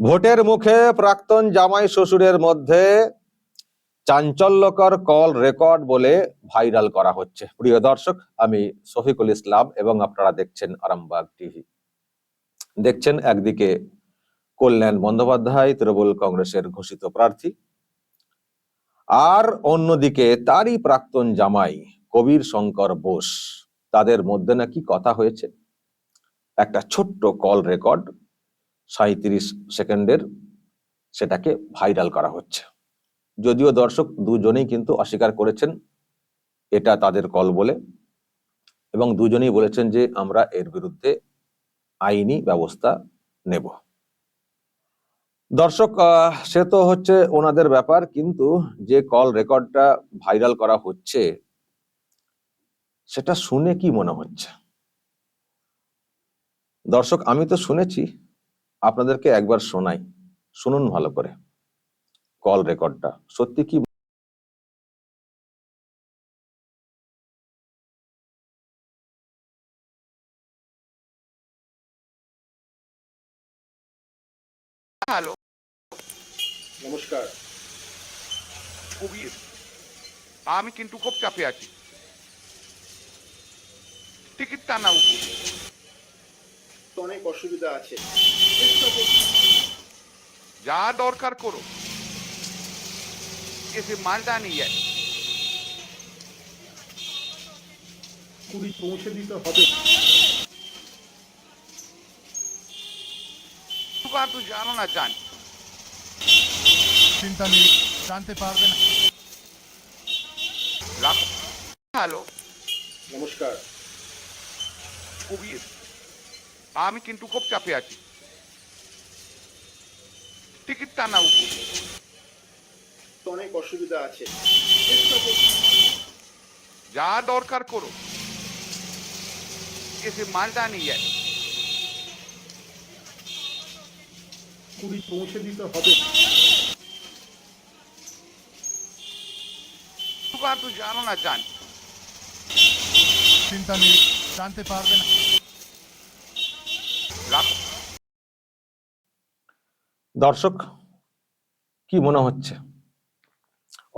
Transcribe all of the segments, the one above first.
ভোটের মুখে প্রাক্তন জামাই শ্বশুরের মধ্যে চাঞ্চল্যকর কল রেকর্ড বলে ভাইরাল করা হচ্ছে। প্রিয় দর্শক, আমি শফিকুল ইসলাম এবং আপনারা দেখছেন আরামবাগ টিভি। দেখছেন একদিকে কল্যাণ বন্দ্যোপাধ্যায়, তৃণমূল কংগ্রেসের ঘোষিত প্রার্থী, আর অন্যদিকে তারই প্রাক্তন জামাই কবির শঙ্কর বোস। তাদের মধ্যে নাকি কথা হয়েছে। একটা ছোট্ট কল রেকর্ড সাঁত্রিশ সেকেন্ডের সেটাকে ভাইরাল করা হচ্ছে। যদিও দর্শক দুজনেই কিন্তু অস্বীকার করেছেন এটা তাদের কল বলে এবং দুজনেই বলেছেন যে আমরা এর বিরুদ্ধে আইনি ব্যবস্থা নেব। দর্শক সে তো হচ্ছে ওনাদের ব্যাপার, কিন্তু যে কল রেকর্ডটা ভাইরাল করা হচ্ছে, সেটা শুনে কি মনে হচ্ছে? দর্শক, আমি তো শুনেছি আপনাদেরকে একবার শোনাই শুনুন ভালো করে। কল রেকর্ডটা সত্যি কি হ্যালো। নমস্কার। কবির আমি কিন্তু খুব চাপে আছি। টিকিট টানা উচিত তো অনেক অসুবিধা আছে। যা দরকার করো। এসে মালটা নিয়ে যায় কুড়ি পৌঁছে দিতে হবে। দোকান তো জানো না জান। চিন্তা নেই জানতে পারবে না। রাখো। হ্যালো। নমস্কার। কবির আমি কিন্তু খুব চাপে আছি। টিকিট টানা উচিত অনেক অসুবিধা আছে। যা দরকার করো। এসে মালটা নিয়ে যায় কুড়ি পৌঁছে দিতে হবে। জানো না জান। চিন্তা নেই জানতে পারবে না। দর্শক, কি মনে হচ্ছে?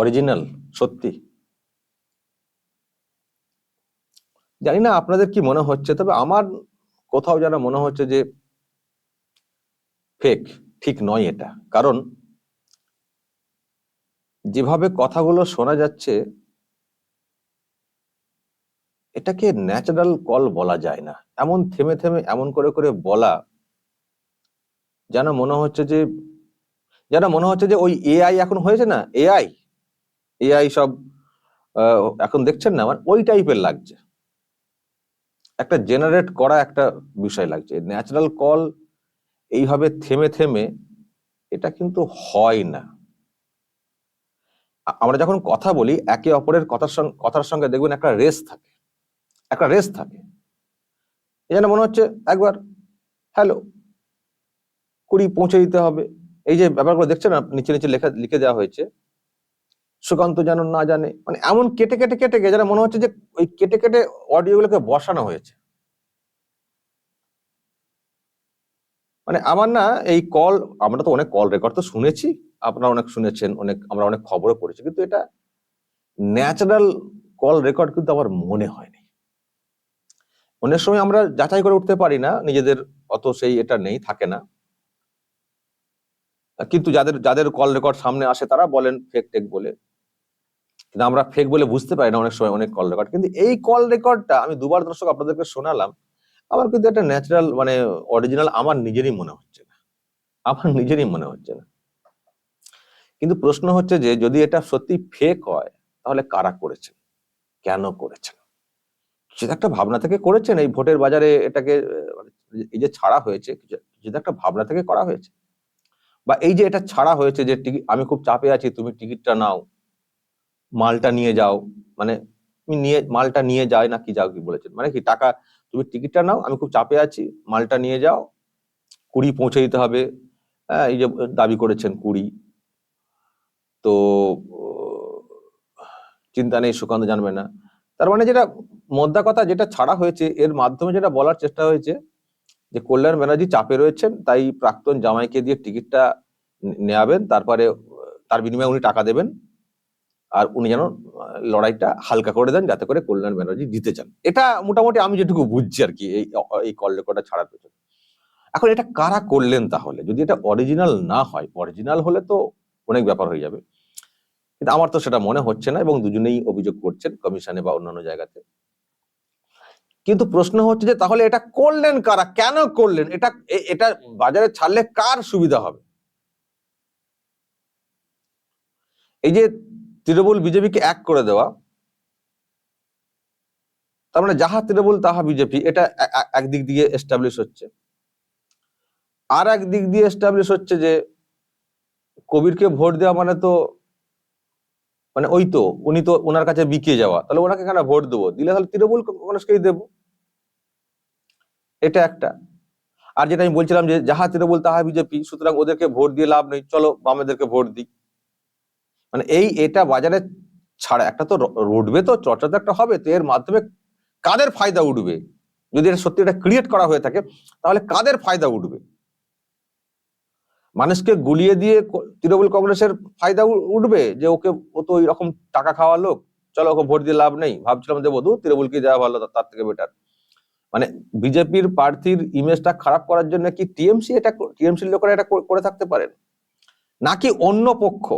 অরিজিনাল, সত্যি? জানি না আপনাদের কি মনে হচ্ছে, তবে আমার কোথাও যেন মনে হচ্ছে যে ফেক ঠিক নয় এটা। কারণ যেভাবে কথাগুলো শোনা যাচ্ছে, এটাকে ন্যাচারাল কল বলা যায় না। এমন থেমে থেমে, এমন করে করে বলা যেন মনে হচ্ছে যে, যেন মনে হচ্ছে যে ওই এআই এখন হয়েছে না? এআই এআই সব এখন দেখছেন না? মানে ওই টাইপের লাগছে। একটা জেনারেট করা একটা বিষয় লাগছে। ন্যাচারাল কল এইভাবে থেমে থেমে এটা কিন্তু হয় না। আমরা যখন কথা বলি, একে অপরের কথার সঙ্গে কথার সঙ্গে দেখবেন একটা রেস থাকে। একটা রেস থাকে। এই জন্য মনে হচ্ছে একবার হ্যালো কুড়ি পৌঁছে দিতে হবে। এই যে ব্যাপারগুলো দেখছেন নিচে নিচে লেখা লিখে দেওয়া হয়েছে। সুকান্ত যেন না জানে। মানে এমন কেটে কেটে কেটে গে যেন মনে হচ্ছে যে ওই কেটে কেটে অডিওগুলোকে বসানো হয়েছে। মানে আমার না এই কল আমরা তো অনেক কল রেকর্ড তো শুনেছি। আপনারা অনেক শুনেছেন, অনেক আমরা অনেক খবরও পড়েছি। কিন্তু এটা ন্যাচারাল কল রেকর্ড কিন্তু আমার মনে হয়নি। অনেক সময় আমরা যাচাই করে উঠতে পারি না। নিজেদের অত সেই এটা নেই, থাকে না। কিন্তু যাদের যাদের কল রেকর্ড সামনে আসে তারা বলেন ফেক টেক বলে। কিন্তু আমরা ফেক বলে বুঝতে পারি না অনেক সময় অনেক কল রেকর্ড কিন্তু এই কল রেকর্ডটা আমি দুবার দর্শক আপনাদেরকে শোনালাম, আমার কিন্তু একটা ন্যাচারাল মানে অরিজিনাল আমার নিজেরই মনে হচ্ছে না। আমার নিজেরই মনে হচ্ছে না। কিন্তু প্রশ্ন হচ্ছে যে যদি এটা সত্যি ফেক হয়, তাহলে কারা করেছেন? কেন করেছেন? সেটা একটা ভাবনা থেকে করেছেন, এই ভোটের বাজারে এটাকে মানে এই যে ছাড়া হয়েছে যেটা একটা ভাবনা থেকে করা হয়েছে। বা এই যে এটা ছাড়া হয়েছে যে টিকিট আমি খুব চাপে আছি, তুমি টিকিটটা নাও, মালটা নিয়ে যাও মানে তুমি নিয়ে, মালটা নিয়ে যায় না কি যাও কি বলেছেন? মানে কি টাকা, তুমি টিকিটটা নাও, আমি খুব চাপে আছি, মালটা নিয়ে যাও, কুড়ি পৌঁছে দিতে হবে হ্যাঁ এই যে দাবি করেছেন কুড়ি। তো চিন্তা নেই, সুকান্ত জানবে না। তার মানে যেটা, মোদ্দা কথা, যেটা ছাড়া হয়েছে, এর মাধ্যমে যেটা বলার চেষ্টা হয়েছে যে কল্যাণ ব্যানার্জি চাপে রয়েছেন, তাই প্রাক্তন জামাইকে দিয়ে টিকিটটা নেয়াবেন। তারপরে তার বিনিময়ে উনি টাকা দেবেন। আর উনি যেন লড়াইটা হালকা করে দেন, যাতে করে কল্যাণ ব্যানার্জি জিতে যান। এটা মোটামুটি আমি যেটুকু বুঝছি আর কি, এই এই কল রেকর্ডটা ছাড়ার পেছনে। এখন এটা কারা করলেন তাহলে? যদি এটা অরিজিনাল না হয়, অরিজিনাল হলে তো অনেক ব্যাপার হয়ে যাবে। কিন্তু আমার তো সেটা মনে হচ্ছে না এবং দুজনেই অভিযোগ করছেন, কমিশনে বা অন্যান্য জায়গাতে। কিন্তু প্রশ্ন হচ্ছে যে, তাহলে এটা করলেন কারা? কেন করলেন? এটা এটা বাজারে ছাড়লে কার সুবিধা হবে? এই যে তৃণমূল বিজেপিকে এক করে দেওয়া, তার মানে যাহা তৃণমূল তাহা বিজেপি, এটা একদিক দিয়ে এস্টাবলিশ হচ্ছে। আর এক দিক দিয়ে এস্টাবলিশ হচ্ছে যে, কবিরকে ভোট দেওয়া মানে তো মানে ওই তো, উনি তো ওনার কাছে বিকে যাওয়া। তাহলে ওনাকে কেন ভোট দেবো? দিলে তাহলে তৃণমূল মানুষকেই দেবো। এটা একটা। আর যেটা আমি বলছিলাম যে, যাহা তৃণমূল, তাহা বিজেপি, সুতরাং ওদেরকে ভোট দিয়ে লাভ নেই। চলো বামেদেরকে ভোট দিই। মানে এই, এটা বাজারে ছাড়া, একটা তো উঠবে তো, চর্চা তো একটা হবে, তো এর মাধ্যমে কাদের ফায়দা উঠবে? যদি এটা সত্যি এটা ক্রিয়েট করা হয়ে থাকে, তাহলে কাদের ফায়দা উঠবে? মানুষকে গুলিয়ে দিয়ে তৃণমূল কংগ্রেসের ফায়দা উঠবে যে ওকে, ও তো ওইরকম টাকা খাওয়া লোক। চলো ওকে ভোট দিয়ে লাভ নেই। ভাবছিলাম দেবো দু তৃণমূলকে দেওয়া ভালো তার থেকে বেটার মানে বিজেপির প্রার্থীর ইমেজটা খারাপ করার জন্য কি টিএমসি এটা টিএমসির লোকেরা এটা করে- থাকতে পারেন? নাকি অন্য পক্ষ,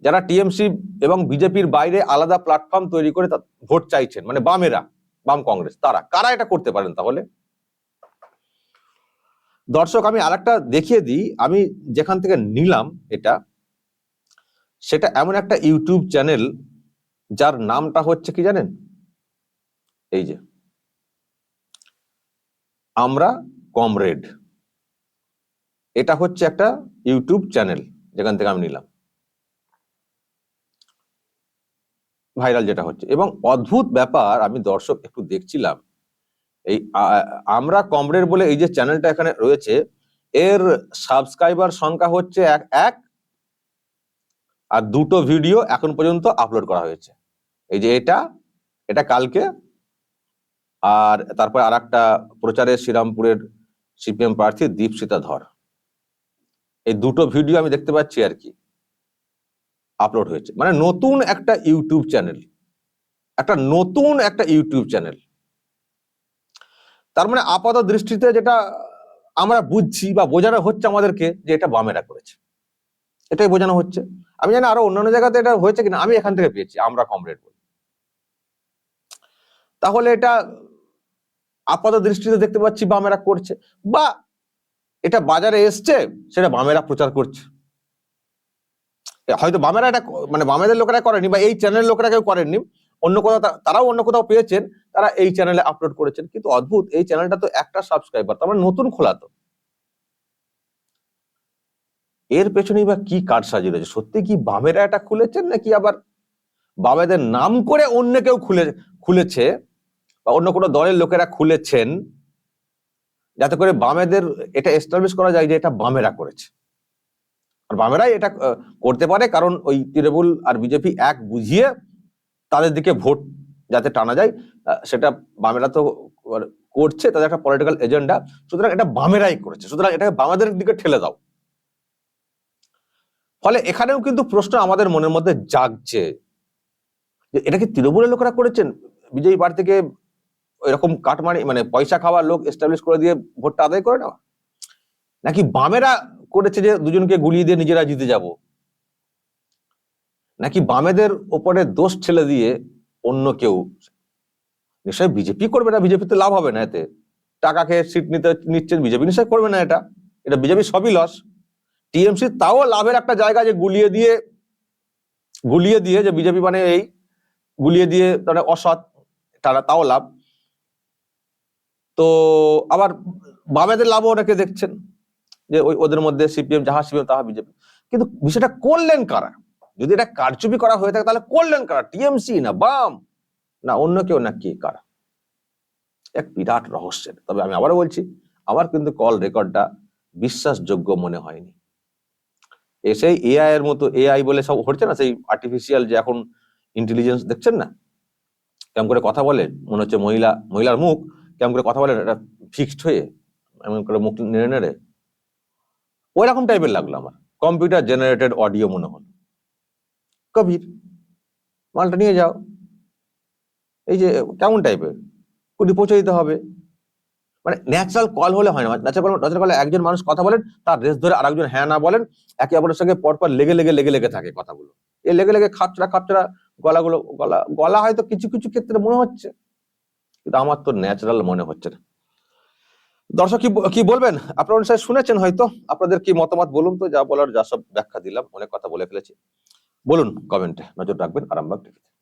যারা টিএমসি এবং বিজেপির বাইরে আলাদা প্ল্যাটফর্ম তৈরি করে ভোট চাইছেন মানে বামেরা, বাম কংগ্রেস, তারা, কারা এটা করতে পারেন তাহলে? দর্শক, আমি আরেকটা দেখিয়ে দিই। আমি যেখান থেকে নিলাম এটা, সেটা এমন একটা ইউটিউব চ্যানেল, যার নামটা হচ্ছে কি জানেন? এই যে, আমরা কমরেড। এটা হচ্ছে একটা ইউটিউব চ্যানেল, যেখান থেকে আমি নিলাম। ভাইরাল যেটা হচ্ছে। এবং অদ্ভুত ব্যাপার, আমি দর্শক একটু দেখছিলাম এই আমরা কমরেড বলে এই যে চ্যানেলটা এখানে রয়েছে, এর সাবস্ক্রাইবার সংখ্যা হচ্ছে এক এক, আর দুটো ভিডিও এখন পর্যন্ত আপলোড করা হয়েছে। এই যে এটা এটা কালকে, আর তারপর আর একটা প্রচারে শ্রীরামপুরের সিপিএম প্রার্থী দীপসিতা ধর। এই দুটো ভিডিও আমি দেখতে পাচ্ছি আর কি, আপলোড হয়েছে। মানে নতুন একটা ইউটিউব চ্যানেল, একটা নতুন একটা ইউটিউব চ্যানেল। তার মানে আপাত দৃষ্টিতে যেটা আমরা বুঝছি বা বোঝানো হচ্ছে আমাদেরকে যে এটা বামেরা করেছে। এটাই বোঝানো হচ্ছে। আমি জানি আরও অন্যান্য জায়গাতে এটা হয়েছে কিনা, আমি এখান থেকে পেয়েছি, আমরা কমরেড বলে। তাহলে এটা আপাত দৃষ্টিতে দেখতে পাচ্ছি বামেরা করছে, বা এটা বাজারে এসছে, সেটা বামেরা প্রচার করছে। হয়তো বামেরা এটা মানে বামেদের লোকেরা করেনি, বা এই চ্যানেলের লোকেরা কেউ করেননি অন্য কোথাও তারাও অন্য কোথাও পেয়েছেন, তারা এই চ্যানেলে আপলোড করেছেন। কিন্তু অদ্ভুত, এই চ্যানেলটা তো একটা সাবস্ক্রাইবার তার মানে নতুন খোলা তো। এর পেছনেই বা কি কাজ সাজিয়ে রয়েছে? সত্যি কি বামেরা এটা খুলেছেন নাকি আবার বামেদের নাম করে অন্য কেউ খুলে, খুলেছে? বা অন্য কোনো দলের লোকেরা খুলেছেন? যাতে করে বামেদের এটা এস্টাবলিশ করা যায় যে এটা বামেরা করেছে। আর বামেরাই এটা করতে পারে, কারণ ওই তৃণমূল আর বিজেপি এক বুঝিয়ে তাদের দিকে ভোট যাতে টানা যায় সেটা বামেরা তো করছে, তাদের একটা পলিটিক্যাল এজেন্ডা সুতরাং এটা বামেরাই করেছে। সুতরাং এটাকে বামেদের দিকে ঠেলে দাও। ফলে এখানেও কিন্তু প্রশ্ন আমাদের মনের মধ্যে জাগছে। যে এটা কি তৃণমূলের লোকেরা করেছেন? বিজয়ী প্রার্থীকে এরকম কাটমানি মানে পয়সা খাওয়ার লোক এস্টাবলিশ করে দিয়ে ভোটটা আদায় করে নেওয়া? নাকি বামেরা করেছে যে দুজনকে গুলিয়ে দিয়ে নিজেরা জিতে যাব? নাকি বামেদের ওপরে দোষ ঠেলে দিয়ে অন্য কেউ? নিশ্চয় বিজেপি করবে না বিজেপি তো লাভ হবে না এতে। টাকা খেয়ে সিট নিতে নিচ্ছেন, বিজেপি নিশ্চয় করবে না এটা। এটা বিজেপি সবই লস টিএমসি তাও লাভের একটা জায়গা যে গুলিয়ে দিয়ে গুলিয়ে দিয়ে যে বিজেপি মানে এই গুলিয়ে দিয়ে তারা অসৎ, তারা তাও লাভ। তো আবার বামেদের লাভও অনেকে দেখছেন, যে ওই ওদের মধ্যে সিপিএম, যাহা সিপিএম, তাহা বিজেপি। কিন্তু বিষয়টা করলেন কারা? যদি এটা কারচুপি করা হয়ে থাকে, তাহলে করলেন কারা? টিএমসি না বাম? না অন্য কেউ না কে কারা? এক বিরাট রহস্যের। তবে আমি আবারও বলছি, আমার কিন্তু কল রেকর্ডটা বিশ্বাসযোগ্য মনে হয়নি। এসে এআই এর মতো এআই বলে সব হচ্ছে না? সেই আর্টিফিশিয়াল যে এখন ইন্টেলিজেন্স দেখছেন না? কেমন করে কথা বলে? মনে হচ্ছে মহিলা, মহিলার মুখ কেমন করে কথা বলে? এটা ফিক্সড হয়ে এমন করে মুখ নেড়ে নেড়ে। ওই রকম টাইপের লাগল আমার। কম্পিউটার জেনারেটেড অডিও মনে হলো। কবির মালটা নিয়ে যাও। এই যে কেমন টাইপের কুটি পৌঁছে দিতে হবে। মানে ন্যাচারাল কল হলে হয় না। ন্যাচারাল ন্যাচারাল কলে একজন মানুষ কথা বলেন, তার রেস ধরে আরেকজন হ্যাঁ না বলেন, একে অপরের সঙ্গে পরপর লেগে লেগে লেগে লেগে থাকে কথাগুলো। এই লেগে লেগে খাপচড়া খাপচড়া গলাগুলো গলা গলা হয়তো কিছু কিছু ক্ষেত্রে মনে হচ্ছে, কিন্তু আমার তো ন্যাচারাল মনে হচ্ছে না। দর্শক, কি কি বলবেন? আপনারা অনুসারে শুনেছেন হয়তো। আপনাদের কি মতামত বলুন তো? যা বলার, যা সব ব্যাখ্যা দিলাম, অনেক কথা বলে ফেলেছি। বলুন কমেন্টে নজর রাখবেন আরামবাগ টিভিতে